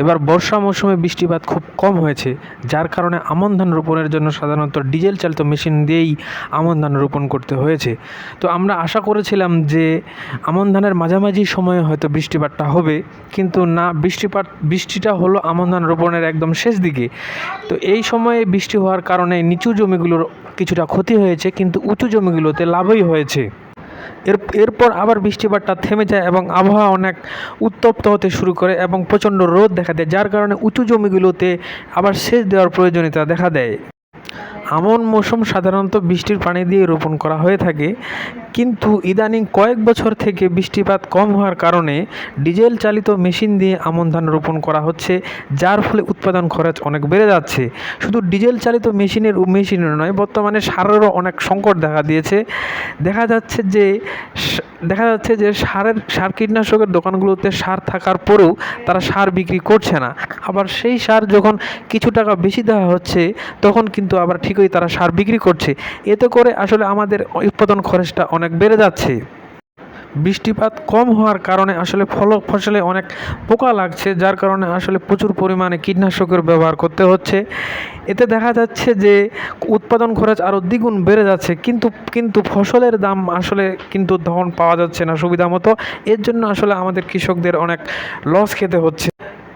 এবার বর্ষা মৌসুমে বৃষ্টিপাত খুব কম হয়েছে, যার কারণে আমন ধান রোপণের জন্য সাধারণত ডিজেল চালিত মেশিন দিয়েই আমন ধান রোপণ করতে হয়েছে। তো আমরা আশা করেছিলাম যে আমন ধানের মাঝামাঝি সময়ে হয়তো বৃষ্টিপাতটা হবে, কিন্তু না, বৃষ্টিপাত, বৃষ্টিটা হলো আমন ধান রোপণের একদম শেষ দিকে। তো এই সময়ে বৃষ্টি হওয়ার কারণে নিচু জমিগুলোর কিছুটা ক্ষতি হয়েছে, কিন্তু উঁচু জমিগুলোতে লাভই হয়েছে। এর, এরপর আবার বৃষ্টিপাতটা থেমে যায় এবং আবহাওয়া অনেক উত্তপ্ত হতে শুরু করে এবং প্রচণ্ড রোদ দেখা দেয়, যার কারণে উঁচু জমিগুলোতে আবার সেচ দেওয়ার প্রয়োজনীয়তা দেখা দেয়। আমন মৌসুম সাধারণত বৃষ্টির পানি দিয়ে রোপণ করা হয়ে থাকে। কিন্তু ইদানিং কয়েক বছর থেকে বৃষ্টিপাত কম হওয়ার কারণে ডিজেল চালিত মেশিন দিয়ে আমন ধান রোপণ করা হচ্ছে, যার ফলে উৎপাদন খরচ অনেক বেড়ে যাচ্ছে। শুধু ডিজেল চালিত মেশিনের মেশিনের নয়, বর্তমানে সারেরও অনেক সংকট দেখা দিয়েছে। দেখা যাচ্ছে যে দেখা যাচ্ছে যে সারের, সার কীটনাশকের দোকানগুলোতে সার থাকার পরেও তারা সার বিক্রি করছে না। আবার সেই সার যখন কিছু টাকা বেশি দেওয়া হচ্ছে, তখন কিন্তু আবার ঠিকই তারা সার বিক্রি করছে। এতে করে আসলে আমাদের উৎপাদন খরচটা অনেক বেড়ে যাচ্ছে। বৃষ্টিপাত কম হওয়ার কারণে আসলে ফল, ফসলে অনেক পোকা লাগছে, যার কারণে আসলে প্রচুর পরিমাণে কীটনাশকের ব্যবহার করতে হচ্ছে। এতে দেখা যাচ্ছে যে উৎপাদন খরচ আরও দ্বিগুণ বেড়ে যাচ্ছে, কিন্তু কিন্তু ফসলের দাম আসলে কিন্তু তখন পাওয়া যাচ্ছে না সুবিধা মতো এর জন্য আসলে আমাদের কৃষকদের অনেক লস খেতে হচ্ছে।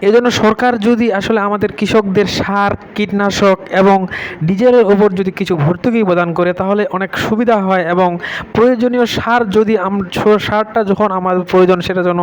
এজন্য সরকার যদি আসলে আমাদের কৃষকদের সার, কীটনাশক এবং ডিজেলের ওপর যদি কিছু ভর্তুকি প্রদান করে, তাহলে অনেক সুবিধা হয় এবং প্রয়োজনীয় সার যদি সারটা যখন আমাদের প্রয়োজন, সেটা যেন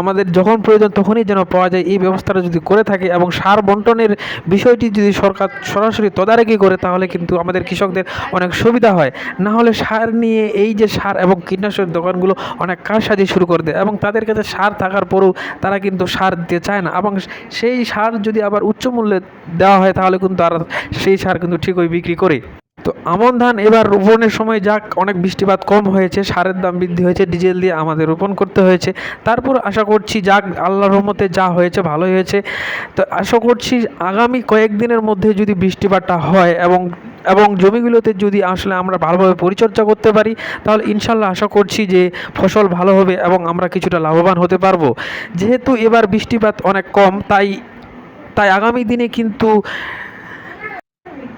আমাদের যখন প্রয়োজন তখনই যেন পাওয়া যায়। এই ব্যবস্থাটা যদি করে থাকে এবং সার বন্টনের বিষয়টি যদি সরকার সরাসরি তদারকি করে, তাহলে কিন্তু আমাদের কৃষকদের অনেক সুবিধা হয়। না হলে সার নিয়ে এই যে সার এবং কীটনাশক দোকানগুলো অনেক কারসাজি শুরু করে দেয় এবং তাদের কাছে সার থাকার পরেও তারা কিন্তু সার দিতে চায় না এবং সেই সার যদি আবার উচ্চ মূল্যে দেওয়া হয়, তাহলে কিন্তু তারা সেই সার কিন্তু ঠিকই বিক্রি করে। তো আমন ধান এবার রোপণের সময় যাক, অনেক বৃষ্টিপাত কম হয়েছে, সারের দাম বৃদ্ধি হয়েছে, ডিজেল দিয়ে আমাদের রোপণ করতে হয়েছে। তারপর আশা করছি যাক, আল্লাহর রহমতে যা হয়েছে ভালোই হয়েছে। তো আশা করছি আগামী কয়েকদিনের মধ্যে যদি বৃষ্টিপাতটা হয় এবং এবং জমিগুলোতে যদি আসলে আমরা ভালোভাবে পরিচর্যা করতে পারি, তাহলে ইনশাল্লাহ আশা করছি যে ফসল ভালো হবে এবং আমরা কিছুটা লাভবান হতে পারব। যেহেতু এবার বৃষ্টিপাত অনেক কম, তাই তাই আগামী দিনে কিন্তু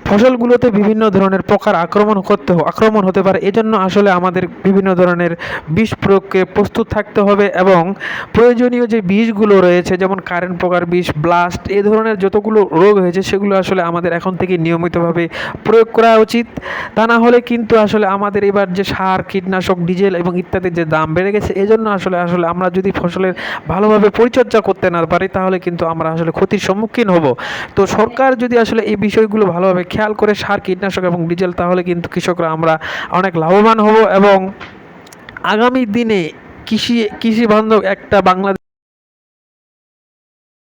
ফসলগুলোতে বিভিন্ন ধরনের পোকার আক্রমণ করতে আক্রমণ হতে পারে। এজন্য আসলে আমাদের বিভিন্ন ধরনের বিষ প্রয়োগকে প্রস্তুত থাকতে হবে এবং প্রয়োজনীয় যে বিষগুলো রয়েছে, যেমন কারেন্ট পোকার বিষ ব্লাস্ট এই ধরনের যতগুলো রোগ হয়েছে, সেগুলো আসলে আমাদের এখন থেকে নিয়মিতভাবে প্রয়োগ করা উচিত। তা না হলে কিন্তু আসলে আমাদের এবার যে সার, কীটনাশক, ডিজেল এবং ইত্যাদির যে দাম বেড়ে গেছে, এজন্য আসলে আসলে আমরা যদি ফসলের ভালোভাবে পরিচর্যা করতে না পারি, তাহলে কিন্তু আমরা আসলে ক্ষতির সম্মুখীন হব। তো সরকার যদি আসলে এই বিষয়গুলো ভালোভাবে খেয়াল করে সার, কীটনাশক এবং ডিজেল, তাহলে কিন্তু কৃষকরা আমরা অনেক লাভবান হব এবং আগামী দিনে কৃষি কৃষি বান্ধব একটা বাংলাদেশ